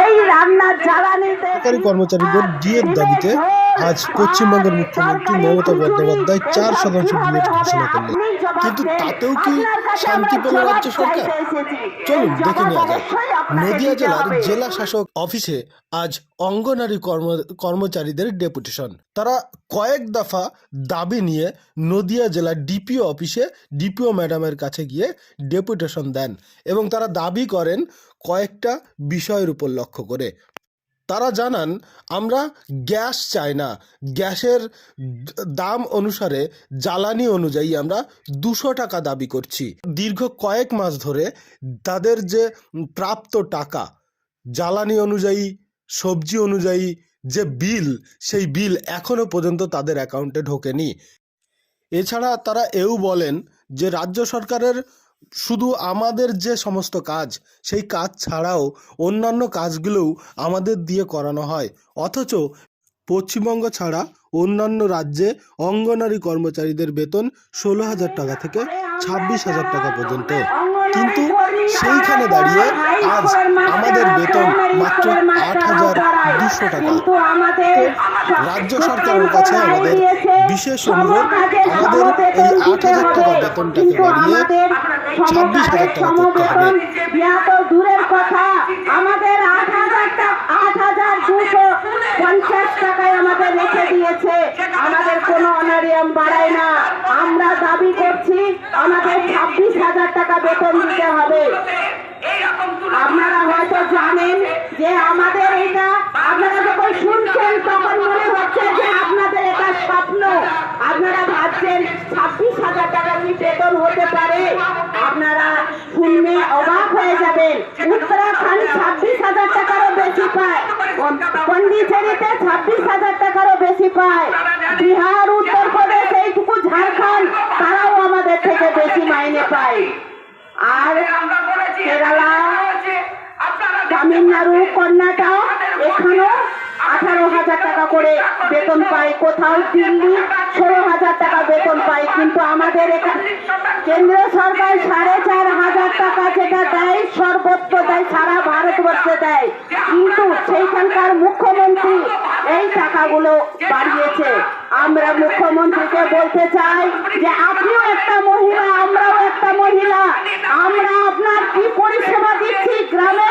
এই রান্না জ্বালানিতে সরকারি কর্মচারীদের ডিএর দাবিতে আজ পশ্চিমবঙ্গের মুখ্যমন্ত্রী মমতা বন্দ্যোপাধ্যায় চার শতাংশ ডিএর ঘোষণা করলেন। কিন্তু তাতেও কি শান্তি পেল রাজ্য সরকার? চলুন দেখে নেওয়া যাক। নদিয়া জেলার জেলা শাসক অফিসে আজ অঙ্গনারী কর্ম, কর্মচারীদের ডেপুটেশন। তারা কয়েক দফা দাবি নিয়ে নদিয়া জেলার ডিপিও অফিসে ডিপিও ম্যাডামের কাছে গিয়ে ডেপুটেশন দেন এবং তারা দাবি করেন কয়েকটা বিষয়ের উপর লক্ষ্য করে। তারা জানান, আমরা গ্যাস চাই না। গ্যাসের দাম অনুসারে জ্বালানি অনুযায়ী আমরা দুশো টাকা দাবি করছি। দীর্ঘ কয়েক মাস ধরে তাদের যে প্রাপ্ত টাকা, জ্বালানি অনুযায়ী, সবজি অনুযায়ী যে বিল, সেই বিল এখনও পর্যন্ত তাদের অ্যাকাউন্টে ঢোকেনি। এছাড়া তারা এও বলেন যে, রাজ্য সরকারের শুধু আমাদের যে সমস্ত কাজ, সেই কাজ ছাড়াও অন্যান্য কাজগুলোও আমাদের দিয়ে করানো হয়। অথচ পশ্চিমবঙ্গ ছাড়া অন্যান্য রাজ্যে অঙ্গনারী কর্মচারীদের বেতন ষোলো হাজার টাকা থেকে ছাব্বিশ হাজার টাকা পর্যন্ত। কিন্তু সেইখানে দাঁড়িয়ে আজ আমাদের বেতন মাত্র আট হাজার দুশো টাকা। রাজ্য সরকারের কাছে আমাদের বিশেষ অনুরোধ আমাদের এই আট হাজার টাকা বেতনটাকে বাড়িয়ে ছাব্বিশ হাজার টাকা করতে হবে। দূরের কথা আমাদের আট হাজার আট হাজার দুশো পঞ্চাশ টাকায় আমাদের রেখে দিয়েছে। আমাদের কোনো অনারিয়াম বাড়ায় না। আমরা দাবি করছি আমাদের ছাব্বিশ হাজার টাকা বেতন দিতে হবে। আপনারা হয়তো জানেন যে আমাদের এটা, আপনারা যখন শুনছেন তখন মনে হচ্ছে যে আপনাদের এটা স্বপ্ন। আপনারা ভাবছেন ছাব্বিশ হাজার টাকা কি বেতন হতে পারে? আপনারা শুনলে অবাক হয়ে যাবেন। উত্তরাখণ্ড ছাব্বিশ হাজার টাকারও বেশি পায়। পন্ডিচেরিতে ছাব্বিশ হাজার টাকারও বেশি পায়। বিহার, উত্তরপ্রদেশ, এইটুকু ঝাড়খণ্ড, তারাও আমাদের থেকে বেশি মাইনে পায়। আর তামিলনাড়ু কর্ণাটক এখানেও আঠারো হাজার টাকা করে বেতন পায় কোথাও দিল্লি ষোলো হাজার টাকা বেতন পায় কিন্তু আমাদের এখানে কেন্দ্রীয় সরকার সাড়ে চার হাজার টাকা যেটা দেয় সর্বত্র দেয়, সারা ভারতবর্ষে দেয়। কিন্তু সেইখানকার মুখ্যমন্ত্রী এই টাকাগুলো বাড়িয়েছে। আমরা মুখ্যমন্ত্রীকে বলতে চাই যে, আপনিও একটা মহিলা, আমরাও একটা মহিলা। আমরা আপনার কি পরিষেবা দিচ্ছি? বাচ্চাদের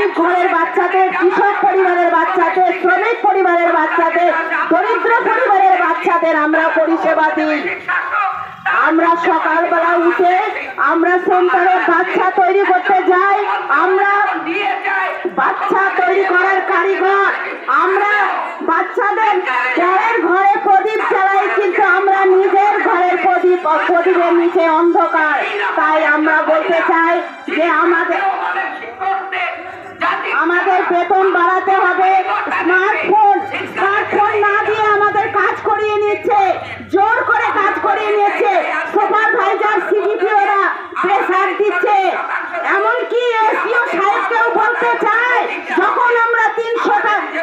গরিব ঘরের বাচ্চাদের কৃষক পরিবারের বাচ্চাদের শ্রমিক পরিবারের বাচ্চাদের দরিদ্র পরিবারের বাচ্চাদের আমরা পরিষেবা দিই। আমরা সকালবেলা উঠে আমরা সেন্টারে বাচ্চা তৈরি করতে যাই। আমরা বাচ্চা তৈরি করার কারিগর। আমরা বাচ্চাদের ঘরের ঘরে প্রদীপ জ্বালাই, কিন্তু আমরা নিজের ঘরের প্রদীপ প্রদীপের নিচে অন্ধকার। তাই আমরা বলতে চাই যে আমাদের আমাদের বেতন বাড়াতে হবে। স্মার্টফোন স্মার্টফোন না দিয়ে আমাদের কাজ করিয়ে নিচ্ছে। জোর করে কাজ করিয়ে নিচ্ছে। সুপারভাইজার, সিডিপিওরা প্রেসার দিচ্ছে। এমনকি এসিও সাহেবকেও বলতে চাই, যখন আমরা তিনশো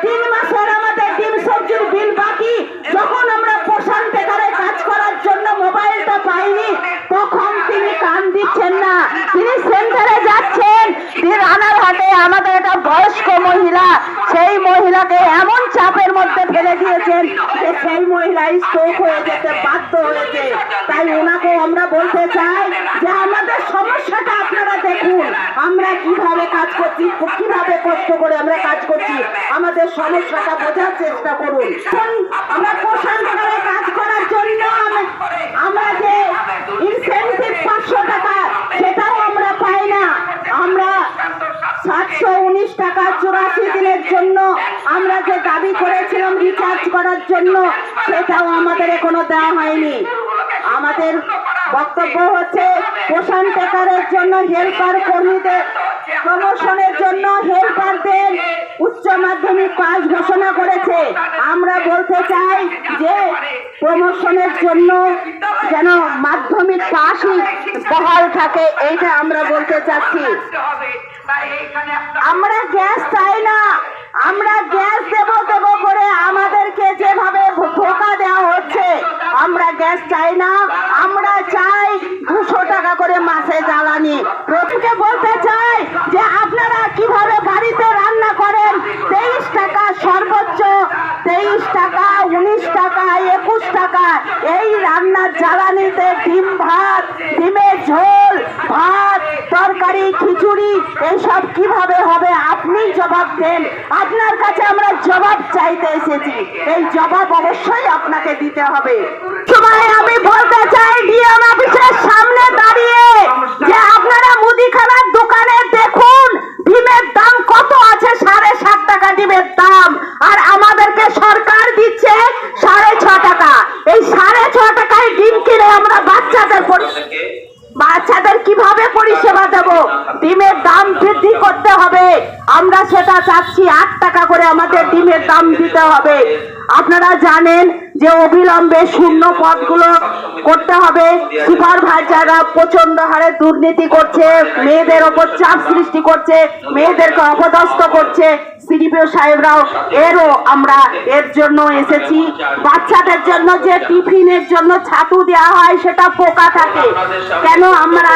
তিন মাসের আমাদের ডিম সবজির বিল বাকি, যখন আমরা পোষণ টেকারে কাজ করার জন্য মোবাইলটা পাইনি, তখন তিনি কান দিচ্ছেন না। তিনি সেন্টারে যাচ্ছেন, তিনি রানারহাটে আমাদের একটা বয়স্ক মহিলা, সেই মহিলাকে এমন চাপের মধ্যে ফেলে দিয়েছেন যে সেই মহিলা স্ট্রোক হয়ে যেতে বাধ্য হয়েছে। তাই ওনাকে আমরা বলতে চাই যে আমাদের সমস্যাটা আপনারা দেখুন, আমরা কীভাবে কাজ করছি কীভাবে কষ্ট করে আমরা কাজ করছি, আমাদের সমস্যাটা বোঝার চেষ্টা করুন। আমরা পোষণ করে কাজ করার জন্য আমি- আমরা যে ইনসেন্টিভ পাঁচশো টাকা সেটাও আমরা পাই না আমরা সাতশো উনিশ টাকা চুরাশি দিনের জন্য আমরা যে দাবি করেছিলাম রিচার্জ করার জন্য, সেটাও আমাদের এখনও দেওয়া হয়নি। আমাদের বক্তব্য হচ্ছে পোষণ টেকারের জন্য হেল্পার কর্মীদের প্রমোশনের জন্য হেল্পারদের উচ্চ মাধ্যমিক পাস ঘোষণা করেছে। আমরা বলতে চাই যে, প্রমোশনের জন্য যেন মাধ্যমিক পাশই বহাল থাকে, এইটা আমরা বলতে চাচ্ছি। আমরা গ্যাস চাই না। আমরা গ্যাস দেব দেব করে আমাদেরকে যেভাবে ধোকা দেওয়া হচ্ছে, আমরা গ্যাস চাই না। আমরা চাই দুশো টাকা করে মাসে জ্বালানি। প্রথমকে বলতে চাই যে আপনারা কীভাবে বাড়িতে রান্না করেন, তেইশ টাকা সর্বোচ্চ, তেইশ টাকা, উনিশ টাকা, একুশ টাকা। এই রান্নার জ্বালানিতে ডিম ভাত, ডিমের ঝোল, ভাত তরকারি খিচুড়ি, এসব কীভাবে হবে আপনি জবাব দেন। আপনার কাছে আমরা জবাব চাইতে এসেছি। এই জবাব অবশ্যই আপনাকে দিতে হবে। সবাই, আমি বলতে চাই, ডিএম অফিসের সামনে দাঁড়িয়ে যে আপনারা মুদিখানার দোকানে দেখুন ডিমের দাম কত আছে সাড়ে সাত টাকা ডিমের দাম আর আমাদেরকে সরকার দিচ্ছে সাড়ে ছ টাকা এই সাড়ে ছ টাকায় ডিম কিনে আমরা বাচ্চাদের পরি- বাচ্চাদের কীভাবে পরিষেবা দেব ডিমের দাম বৃদ্ধি করতে হবে আমরা সেটা চাচ্ছি, আট টাকা করে আমাদের ডিমের দাম দিতে হবে। আপনারা জানেন যে অবিলম্বে শূন্য পদগুলো করতে হবে। সুপারভাইজাররা প্রচণ্ড হারে দুর্নীতি করছে, মেয়েদের ওপর চাপ সৃষ্টি করছে, মেয়েদেরকে অপদস্থ করছে। সিডিপিও সাহেবরাও এরও আমরা এর জন্য এসেছি। বাচ্চাদের জন্য যে টিফিনের জন্য ছাতু দেওয়া হয়, সেটা পোকা থাকে। কেন আমরা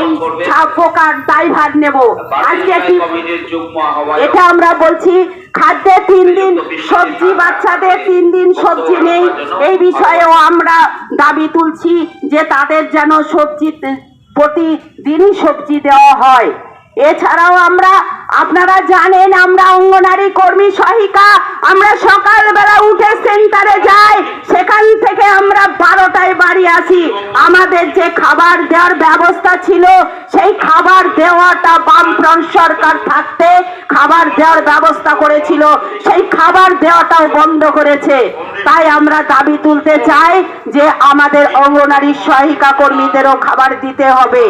এই পোকার দায়ভার নেব? আজকে এটা আমরা বলছি, খাদ্যে তিন দিন সবজি, বাচ্চাদের তিন দিন সবজি নেই। এই বিষয়েও আমরা দাবি তুলছি যে তাদের যেন সবজি প্রতিদিনই সবজি দেওয়া হয়। এছাড়াও আমরা, আপনারা জানেন আমরা অঙ্গনারী কর্মী সহায়িকা আমরা সকালবেলা উঠে সেন্টারে যাই, সেখান থেকে আমরা বারোটায় বাড়ি আসি। আমাদের যে খাবার দেওয়ার ব্যবস্থা ছিল, সেই খাবার দেওয়াটা বামফ্রন্ট সরকার থাকতে খাবার দেওয়ার ব্যবস্থা করেছিল। সেই খাবার দেওয়াটাও বন্ধ করেছে। তাই আমরা দাবি তুলতে চাই যে আমাদের অঙ্গনারী সহায়িকা কর্মীদেরও খাবার দিতে হবে।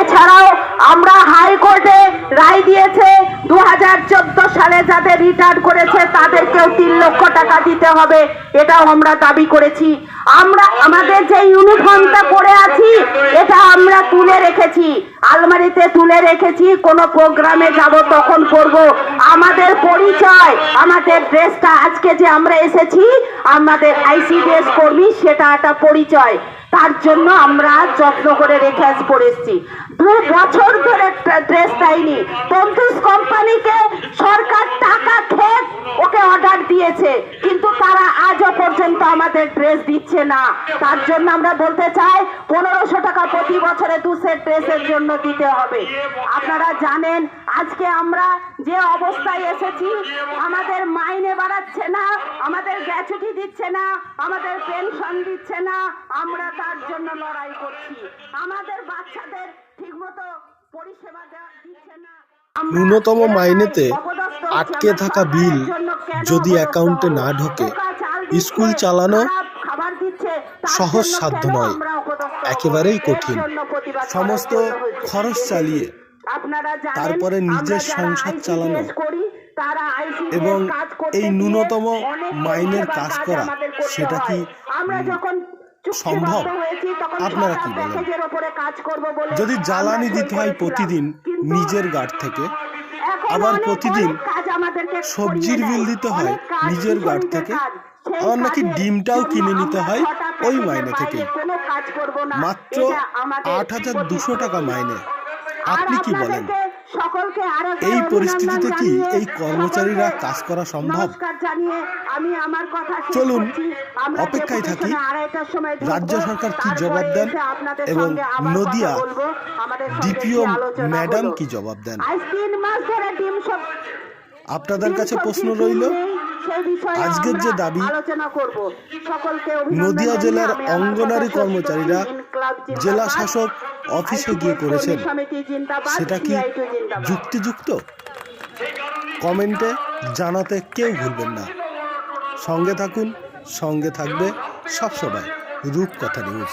এছাড়াও আমরা হাইকোর্টে রায় দিয়েছে দু সালে যাদের রিটায়ার করেছে, তাদেরকেও তিন লক্ষ টাকা দিতে হবে। এটাও আমরা দাবি করেছি। আমরা, আমাদের যে ইউনিফর্মটা পরে আছি, এটা আমরা তুলে রেখেছি। আলমারিতে তুলে রেখেছি, কোনো প্রোগ্রামে যাব তখন করব। আমাদের পরিচয়, আমাদের ড্রেসটা আজকে যে আমরা এসেছি, আমাদের আইসিডিএস কর্মী, সেটা একটা পরিচয়। তার জন্য আমরা যত্ন করে রেখে পড়েছি বছর ধরে ড্রেস দেয়নি। তন্তুস কোম্পানিকে সরকার টাকা খেয়ে ওকে অর্ডার দিয়েছে। কিন্তু তারা আজও পর্যন্ত আমাদের ড্রেস দিচ্ছে না। তার জন্য আমরা বলতে চাই, পনেরোশো টাকা প্রতি বছরে দু সেট ড্রেসের জন্য দিতে হবে। আপনারা জানেন, আজকে আমরা যে অবস্থায় এসেছি, আমাদের মাইনে বাড়াচ্ছে না, আমাদের গ্যাচুটি দিচ্ছে না, আমাদের পেনশন দিচ্ছে না, আমরা তার জন্য লড়াই করছি। আমাদের বাচ্চাদের ন্যূনতম মাইনেতে আটকে থাকা বিল যদি অ্যাকাউন্টে না ঢোকে, স্কুল চালানো সহজ সাধ্য নয়? একেবারেই কঠিন। সমস্ত খরচ চালিয়ে তারপরে নিজের সংসার চালানো এবং এই ন্যূনতম মাইনের কাজ করা, সেটা কি, সম্ভব? আপনারা কি বলেন? যদি জ্বালানি দিতে হয় প্রতিদিন নিজের গাড় থেকে আবার প্রতিদিন সবজির বিল দিতে হয় নিজের গাড় থেকে। আবার নাকি ডিমটাও কিনে নিতে হয় ওই মাইনে না। মাত্র আট হাজার দুশো টাকা মাইনে আপনি কি বলেন এই পরিস্থিতিতে কি এই কর্মচারীরা কাজ করা সম্ভব? আমি আমার কথা চলুন। অপেক্ষায় থাকি। রাজ্য সরকার কি জবাব দেন এবং নদিয়া দ্বিতীয় ডিপিও ম্যাডাম কি জবাব দেন? আপনাদের কাছে প্রশ্ন রইল? আজকের যে দাবি, নদিয়া জেলার অঙ্গনারী কর্মচারীরা। জেলা শাসক অফিসে গিয়ে করেছেন। সেটা কি যুক্তিযুক্ত? কমেন্টে জানাতে কেউ ভুলবেন না। সঙ্গে থাকুন সঙ্গে থাকবে সবসময় রূপকথা নিউজ।